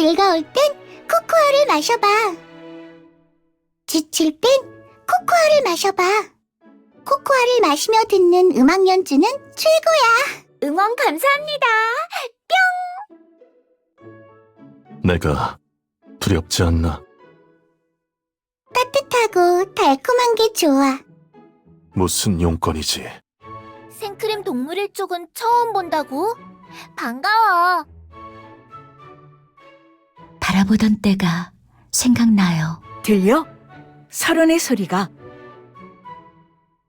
즐거울 땐 코코아를 마셔봐. 지칠 땐 코코아를 마셔봐. 코코아를 마시며 듣는 음악 연주는 최고야. 응원 감사합니다. 내가 두렵지 않나? 따뜻하고 달콤한 게 좋아. 무슨 용건이지? 생크림 동물일 쪽은 처음 본다고? 반가워. 바라보던 때가 생각나요. 들려? 설원의 소리가.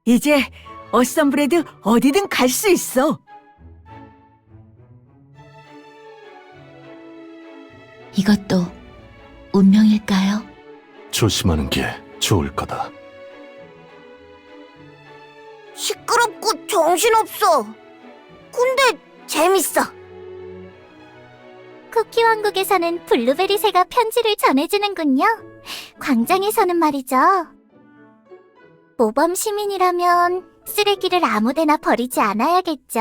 이제 어썸브레드 어디든 갈 수 있어. 이것도 운명일까요? 조심하는 게 좋을 거다. 시끄럽고 정신없어. 근데 재밌어. 쿠키 왕국에서는 블루베리 새가 편지를 전해주는군요. 광장에서는 말이죠. 모범 시민이라면 쓰레기를 아무데나 버리지 않아야겠죠?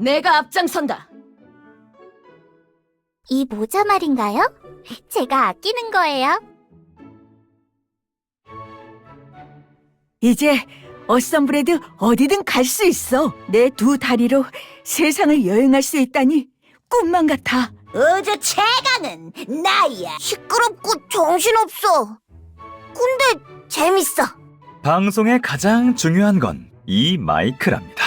내가 앞장선다. 이 모자 말인가요? 제가 아끼는 거예요. 이제 어썸브레드 어디든 갈 수 있어. 내 두 다리로 세상을 여행할 수 있다니 꿈만 같아. 어제 최강은 나야. 시끄럽고 정신없어. 근데 재밌어. 방송의 가장 중요한 건 이 마이크랍니다.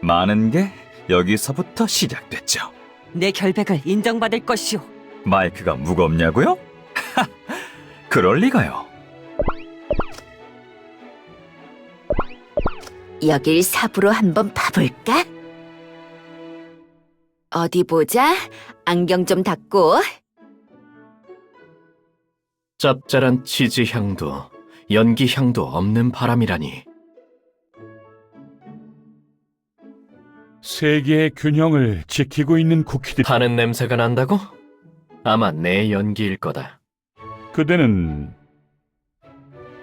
많은 게 여기서부터 시작됐죠. 내 결백을 인정받을 것이오. 마이크가 무겁냐고요? 하, 그럴 리가요. 여길 삽으로 한번 파볼까? 어디 보자. 안경 좀 닦고. 짭짤한 치즈 향도 연기 향도 없는 바람이라니 세계의 균형을 지키고 있는 쿠키들. 파는 냄새가 난다고? 아마 내 연기일 거다. 그대는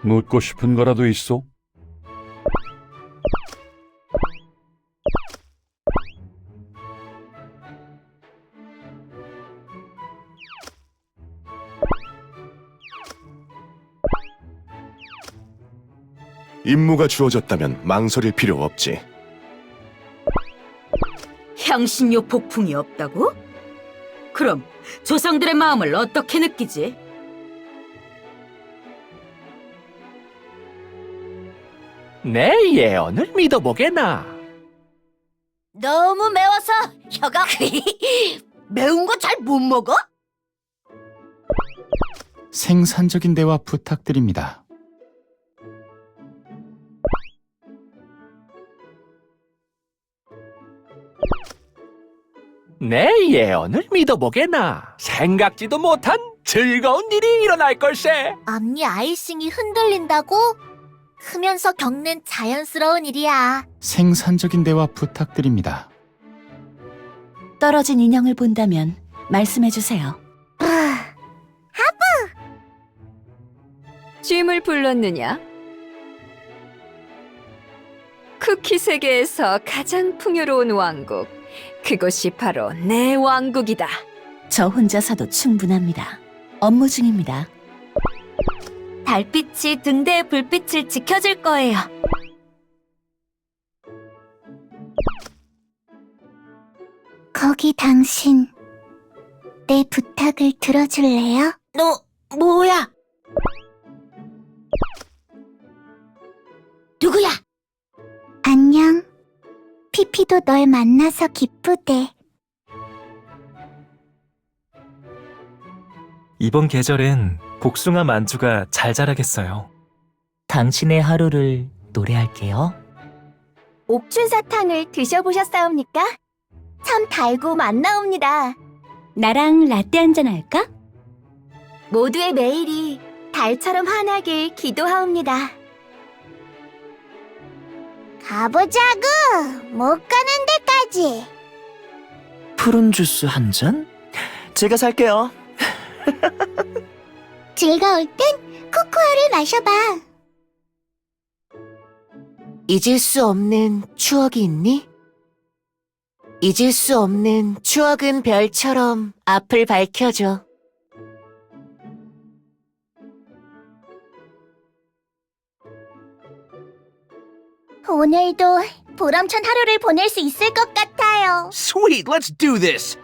묻고 싶은 거라도 있어? 임무가 주어졌다면 망설일 필요 없지. 향신료 폭풍이 없다고? 그럼 조상들의 마음을 어떻게 느끼지? 내 예언을 믿어보게나. 너무 매워서 혀가 매운 거 잘 못 먹어? 생산적인 대화 부탁드립니다. 내 예언을 믿어보게나. 생각지도 못한 즐거운 일이 일어날 걸세. 앞니 아이싱이 흔들린다고? 크면서 겪는 자연스러운 일이야. 생산적인 대화 부탁드립니다. 떨어진 인형을 본다면 말씀해 주세요. 쥐을 불렀느냐? 쿠키 세계에서 가장 풍요로운 왕국. 그곳이 바로 내 왕국이다. 저 혼자서도 충분합니다. 업무 중입니다. 달빛이 등대의 불빛을 지켜줄 거예요. 거기 당신, 내 부탁을 들어줄래요? 너, 뭐야? 피피도 널 만나서 기쁘대. 이번 계절엔 복숭아 만주가 잘 자라겠어요. 당신의 하루를 노래할게요. 옥춘사탕을 드셔보셨사옵니까? 참 달고 맛나옵니다. 나랑 라떼 한잔 할까? 모두의 매일이 달처럼 환하길 기도하옵니다. 가보자구! 못 가는 데까지! 푸른 주스 한 잔? 제가 살게요. 즐거울 땐 코코아를 마셔봐. 잊을 수 없는 추억이 있니? 잊을 수 없는 추억은 별처럼 앞을 밝혀줘. 오늘도 보람찬 하루를 보낼 수 있을 것 같아요. Sweet, let's do this.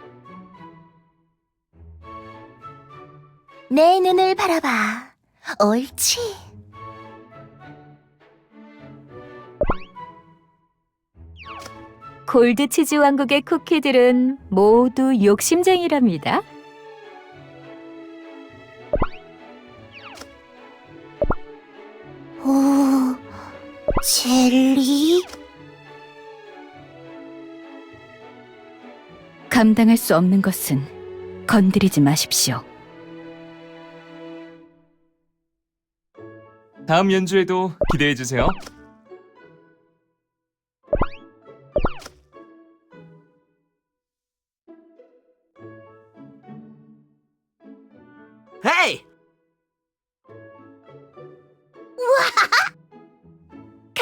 내 눈을 바라봐. 옳지. 골드치즈 왕국의 쿠키들은 모두 욕심쟁이랍니다. 젤리? 감당할 수 없는 것은 건드리지 마십시오. 다음 연주에도 기대해 주세요. Hey!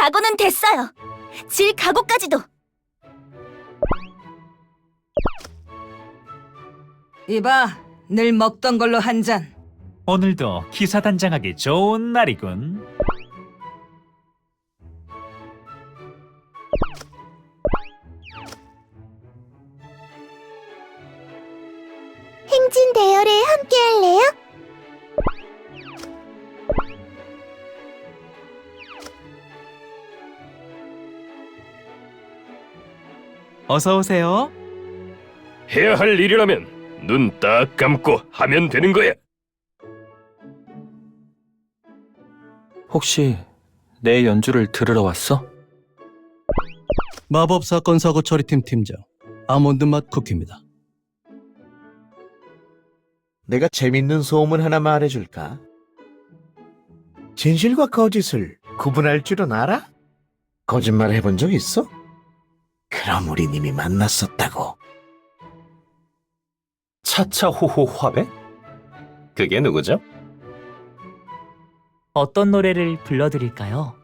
각오는 됐어요. 질 각오까지도. 이봐, 늘 먹던 걸로 한 잔. 오늘도 기사단장하기 좋은 날이군. 어서 오세요. 해야 할 일이라면 눈 딱 감고 하면 되는 거야. 혹시 내 연주를 들으러 왔어? 마법 사건 사고 처리팀 팀장 아몬드 맛 쿠키입니다. 내가 재밌는 소문 하나 말해줄까? 진실과 거짓을 구분할 줄은 알아? 거짓말 해본 적 있어? 그럼 우리 님이 만났었다고. 차차호호 화백? 그게 누구죠? 어떤 노래를 불러드릴까요?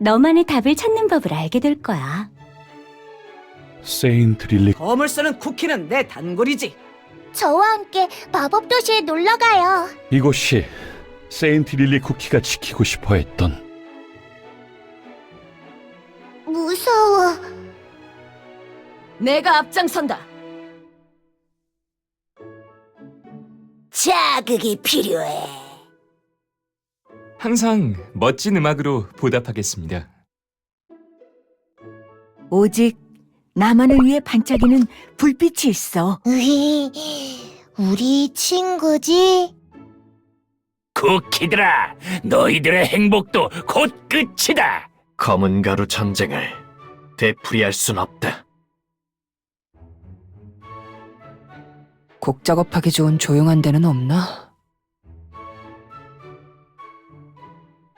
너만의 답을 찾는 법을 알게 될 거야. 세인트 릴리 검을 쓰는 쿠키는 내 단골이지. 저와 함께 마법 도시에 놀러 가요. 이곳이 세인트 릴리 쿠키가 지키고 싶어 했던 무서워. 내가 앞장선다. 자극이 필요해. 항상 멋진 음악으로 보답하겠습니다. 오직 나만을 위해 반짝이는 불빛이 있어. 우리, 우리 친구지? 쿠키들아, 너희들의 행복도 곧 끝이다. 검은 가루 전쟁을 되풀이할 순 없다. 곡 작업하기 좋은 조용한 데는 없나?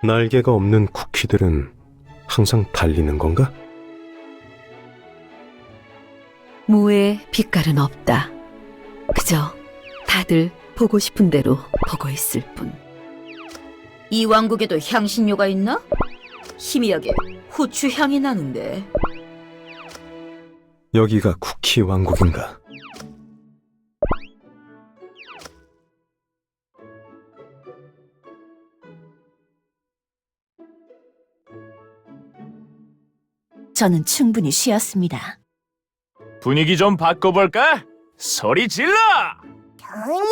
날개가 없는 쿠키들은 항상 달리는 건가? 모에 빛깔은 없다. 그저 다들 보고 싶은 대로 보고 있을 뿐. 이 왕국에도 향신료가 있나? 희미하게 후추 향이 나는데. 여기가 쿠키 왕국인가? 저는 충분히 쉬었습니다. 분위기 좀 바꿔볼까? 소리 질러! 정말.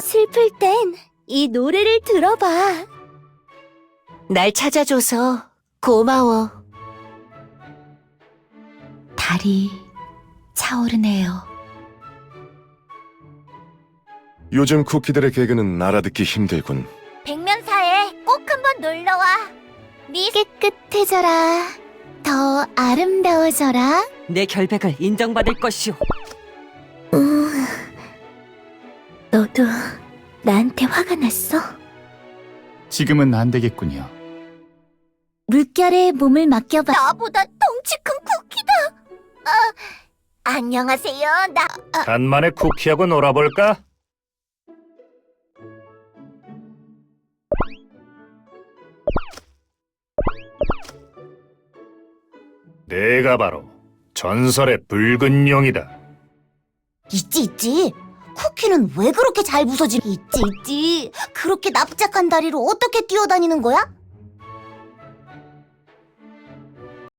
슬플 땐 이 노래를 들어봐. 날 찾아줘서 고마워. 달이 차오르네요. 요즘 쿠키들의 개그는 알아듣기 힘들군. 네 깨끗해져라. 더 아름다워져라. 내 결백을 인정받을 것이오. 음, 너도 나한테 화가 났어? 지금은 안 되겠군요. 물결에 몸을 맡겨봐. 나보다 덩치 큰 쿠키다. 아, 안녕하세요. 나 아, 간만에 쿠키하고 놀아볼까? 내가 바로 전설의 붉은 용이다. 있지 있지. 쿠키는 왜 그렇게 잘 부서지? 있지 있지. 그렇게 납작한 다리로 어떻게 뛰어다니는 거야?